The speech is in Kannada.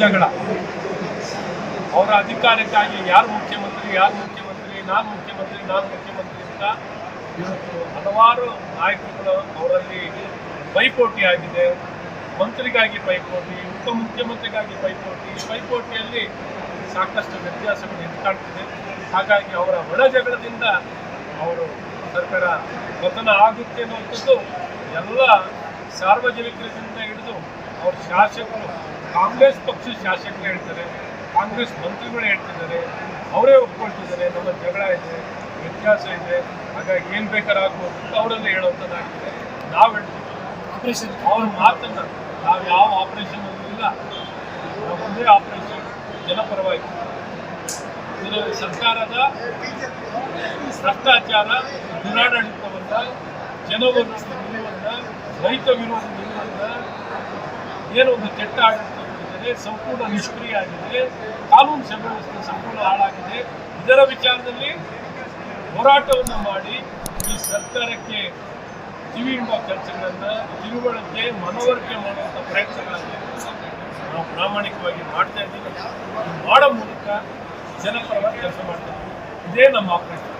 ಜಗಳ ಅವರ ಅಧಿಕಾರಕ್ಕಾಗಿ ಯಾರು ಮುಖ್ಯಮಂತ್ರಿ ಯಾರು ಮುಖ್ಯಮಂತ್ರಿ, ನಾನು ಮುಖ್ಯಮಂತ್ರಿ ನಾನು ಮುಖ್ಯಮಂತ್ರಿ ಅಂತ ಹಲವಾರು ನಾಯಕರುಗಳು ಅವರಲ್ಲಿ ಪೈಪೋಟಿ ಆಗಿದೆ ಮಂತ್ರಿಗಾಗಿ ಪೈಪೋಟಿ ಉಪಮುಖ್ಯಮಂತ್ರಿಗಾಗಿ ಪೈಪೋಟಿ. ಪೈಪೋಟಿಯಲ್ಲಿ ಸಾಕಷ್ಟು ವ್ಯತ್ಯಾಸಗಳು ಎದ್ದು ಕಾಣ್ತಿದೆ. ಹಾಗಾಗಿ ಅವರ ಒಳ ಜಗಳದಿಂದ ಅವರು ಸರ್ಕಾರ ಪತನ ಆಗುತ್ತೆ ಅನ್ನುವಂಥದ್ದು ಎಲ್ಲ ಸಾರ್ವಜನಿಕರಿಂದ ಹಿಡಿದು ಅವ್ರ ಶಾಸಕರು ಕಾಂಗ್ರೆಸ್ ಪಕ್ಷದ ಶಾಸಕರು ಹೇಳ್ತಾರೆ ಕಾಂಗ್ರೆಸ್ ಮಂತ್ರಿಗಳು ಹೇಳ್ತಿದ್ದಾರೆ ಅವರೇ ಒಪ್ಕೊಳ್ತಿದ್ದಾರೆ ನಮ್ಮ ಜಗಳ ಇದೆ ವ್ಯತ್ಯಾಸ ಇದೆ ಹಾಗಾಗಿ ಏನು ಬೇಕಾದ್ರೂ ಆಗ್ಬೋದು ಅಂತ ಅವರಲ್ಲೇ ಹೇಳುವಂಥದ್ದಾಗಿದೆ ನಾವು ಹೇಳ್ತೀವಿ. ಆಪರೇಷನ್ ಅವ್ರ ಮಾತನ್ನು ನಾವು ಯಾವ ಆಪರೇಷನ್ ಇಲ್ಲ. ನಾವು ಒಂದೇ ಆಪರೇಷನ್ ಜನಪರವಾಗಿ. ಇದರಲ್ಲಿ ಸರ್ಕಾರದ ಭ್ರಷ್ಟಾಚಾರ ದುರಾಡಳಿತವನ್ನ ಜನವನ್ನ ನಿಲುವನ್ನ ರೈತ ವಿರೋಧ ನಿಲುವನ್ನ ಏನೊಂದು ಒಂದು ಕೆಟ್ಟ ಆಡಳಿತ ಇದೆ ಸಂಪೂರ್ಣ ನಿಷ್ಕ್ರಿಯ ಆಗಿದೆ, ಕಾನೂನು ಸುವ್ಯವಸ್ಥೆ ಸಂಪೂರ್ಣ ಹಾಳಾಗಿದೆ. ಇದರ ವಿಚಾರದಲ್ಲಿ ಹೋರಾಟವನ್ನು ಮಾಡಿ ಈ ಸರ್ಕಾರಕ್ಕೆ ಕಿವಿ ಇಡುವ ಕೆಲಸಗಳನ್ನ, ತಿಳುವಳಿಕೆ, ಮನವರಿಕೆ ಮಾಡುವಂಥ ಪ್ರಯತ್ನಗಳನ್ನು ನಾವು ಪ್ರಾಮಾಣಿಕವಾಗಿ ಮಾಡ್ತಾ ಇದ್ದೀವಿ. ಇದು ಮಾಡೋ ಮೂಲಕ ಜನಪರವಾಗಿ ಕೆಲಸ ಮಾಡ್ತಾ ಇದ್ದೀವಿ. ಇದೇ ನಮ್ಮ ಆಪರೇಷನ್